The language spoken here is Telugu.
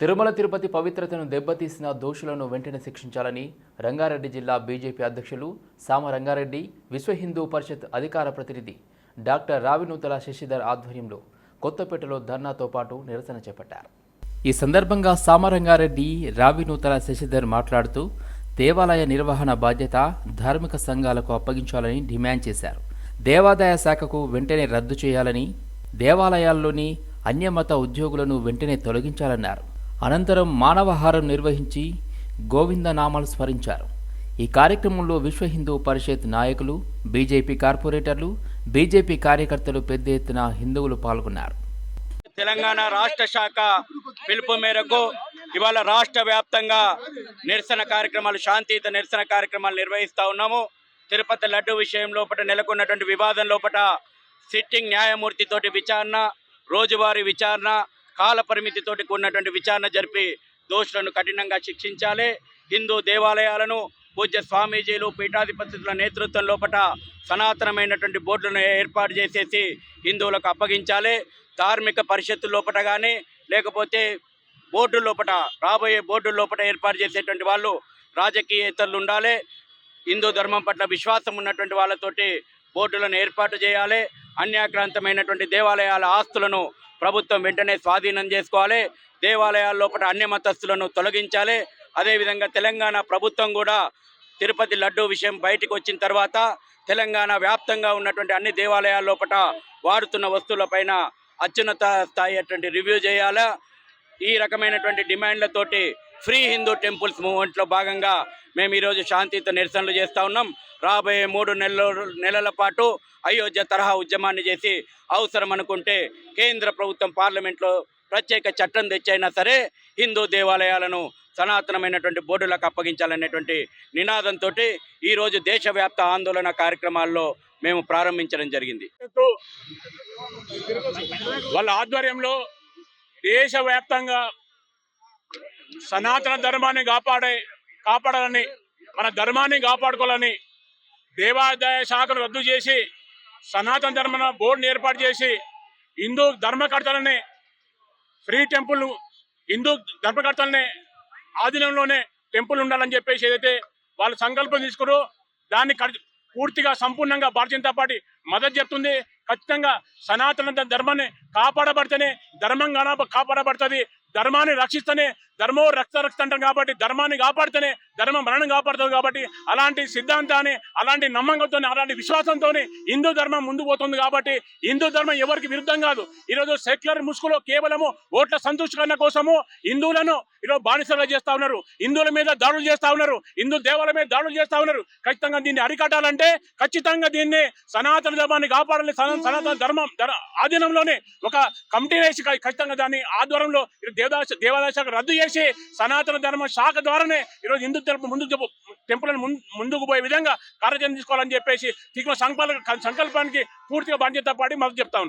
తిరుమల తిరుపతి పవిత్రతను దెబ్బతీసిన దోషులను వెంటనే శిక్షించాలని రంగారెడ్డి జిల్లా బీజేపీ అధ్యక్షులు సామ రంగారెడ్డి విశ్వ హిందూ పరిషత్ అధికార ప్రతినిధి డాక్టర్ రావినూతల శశిధర్ ఆధ్వర్యంలో కొత్తపేటలో ధర్నాతో పాటు నిరసన చేపట్టారు. ఈ సందర్భంగా సామరంగారెడ్డి రావినూతల శశిధర్ మాట్లాడుతూ దేవాలయ నిర్వహణ బాధ్యత ధార్మిక సంఘాలకు అప్పగించాలని డిమాండ్ చేశారు. దేవాదాయ శాఖకు వెంటనే రద్దు చేయాలని దేవాలయాల్లోని అన్యమత ఉద్యోగులను వెంటనే తొలగించాలన్నారు. అనంతరం మానవహారం నిర్వహించి గోవిందనామాలు స్మరించారు. ఈ కార్యక్రమంలో విశ్వ హిందూ పరిషత్ నాయకులు బీజేపీ కార్పొరేటర్లు బీజేపీ కార్యకర్తలు పెద్ద ఎత్తున హిందువులు పాల్గొన్నారు. తెలంగాణ రాష్ట్ర శాఖ పిలుపు మేరకు ఇవాళ రాష్ట్ర వ్యాప్తంగా నిరసన కార్యక్రమాలు శాంతియుత నిరసన కార్యక్రమాలు నిర్వహిస్తూ ఉన్నాము. తిరుపతి లడ్డు విషయం లోపల నెలకొన్నటువంటి వివాదం లోపల సిట్టింగ్ న్యాయమూర్తితోటి విచారణ రోజువారీ విచారణ కాల పరిమితితోటి కూడినటువంటి విచారణ జరిపి దోషులను కఠినంగా శిక్షించాలి. హిందూ దేవాలయాలను పూజ్య స్వామీజీలు పీఠాధిపతుల నేతృత్వం లోపల సనాతనమైనటువంటి బోర్డులను ఏర్పాటు చేసేసి హిందువులకు అప్పగించాలి. ధార్మిక పరిషత్తు లోపల కానీ లేకపోతే బోర్డు లోపల రాబోయే బోర్డు లోపల ఏర్పాటు చేసేటువంటి వాళ్ళు రాజకీయేతరులు ఉండాలి. హిందూ ధర్మం పట్ల విశ్వాసం ఉన్నటువంటి వాళ్ళతోటి బోర్డులను ఏర్పాటు చేయాలి. అన్యాక్రాంతమైనటువంటి దేవాలయాల ఆస్తులను ప్రభుత్వం వెంటనే స్వాధీనం చేసుకోవాలి. దేవాలయాల లోపల అన్ని మతస్థులను తొలగించాలి. అదేవిధంగా తెలంగాణ ప్రభుత్వం కూడా తిరుపతి లడ్డు విషయం బయటకు వచ్చిన తర్వాత తెలంగాణ వ్యాప్తంగా ఉన్నటువంటి అన్ని దేవాలయాల లోపల వాడుతున్న వస్తువులపైన అత్యున్నత స్థాయి అటువంటి రివ్యూ చేయాలా? ఈ రకమైనటువంటి డిమాండ్లతోటి ఫ్రీ హిందూ టెంపుల్స్ మూవ్మెంట్లో భాగంగా మేము ఈరోజు శాంతియుత నిరసనలు చేస్తూ ఉన్నాం. రాబోయే మూడు నెలల నెలల పాటు అయోధ్య తరహా ఉద్యమాన్ని చేసి అవసరం అనుకుంటే కేంద్ర ప్రభుత్వం పార్లమెంట్లో ప్రత్యేక చట్టం తెచ్చైనా సరే హిందూ దేవాలయాలను సనాతనమైనటువంటి బోర్డులకు అప్పగించాలనేటువంటి నినాదంతో ఈరోజు దేశవ్యాప్త ఆందోళన కార్యక్రమాల్లో మేము ప్రారంభించడం జరిగింది. వాళ్ళ ఆధ్వర్యంలో దేశవ్యాప్తంగా సనాతన ధర్మాన్ని కాపాడే కాపాడాలని మన ధర్మాన్ని కాపాడుకోవాలని దేవాదాయ శాఖను రద్దు చేసి సనాతన ధర్మ బోర్డుని ఏర్పాటు చేసి హిందూ ధర్మకర్తలని ఫ్రీ టెంపుల్ హిందూ ధర్మకర్తలనే ఆధీనంలోనే టెంపుల్ ఉండాలని చెప్పేసి ఏదైతే వాళ్ళు సంకల్పం తీసుకురో దాన్ని పూర్తిగా సంపూర్ణంగా భారతీయ జనతా పార్టీ మద్దతు చెప్తుంది. ఖచ్చితంగా సనాతన ధర్మాన్ని కాపాడబడితేనే ధర్మం కాపాడబడుతుంది. ధర్మాన్ని రక్షిస్తేనే ధర్మం రక్త రక్త అంటాం కాబట్టి ధర్మాన్ని కాపాడితేనే ధర్మం మరణం కాపాడుతుంది కాబట్టి అలాంటి సిద్ధాంతాన్ని అలాంటి నమ్మకంతో అలాంటి విశ్వాసంతో హిందూ ధర్మం ముందు పోతుంది కాబట్టి హిందూ ధర్మం ఎవరికి విరుద్ధం కాదు. ఈరోజు సెక్యులర్ ముసుగులో కేవలము ఓట్ల సంతోషకరణ కోసము హిందువులను ఈరోజు బానిసలుగా చేస్తా ఉన్నారు. హిందువుల మీద దాడులు చేస్తా ఉన్నారు. హిందూ దేవాలయ మీద దాడులు చేస్తా ఉన్నారు. ఖచ్చితంగా దీన్ని అరికట్టాలంటే ఖచ్చితంగా దీన్ని సనాతన ధర్మాన్ని కాపాడాలి సనా- సనాతన ధర్మం ఆధీనంలోనే ఒక కమిటీ వేసి ఖచ్చితంగా దాన్ని ఆధ్వర్యంలో ఈరోజు దేవాదాయ శాఖ రద్దు చేసి సనాతన ధర్మ శాఖ ద్వారానే ఈరోజు హిందూ ధర్మం ముందుకు టెంపుల్ ముందుకు పోయే విధంగా కార్యాచరణ తీసుకోవాలని చెప్పేసి తీసిన సంకల్ప సంకల్పానికి పూర్తిగా బాధ్యత పాటి మద్దతు చెప్తా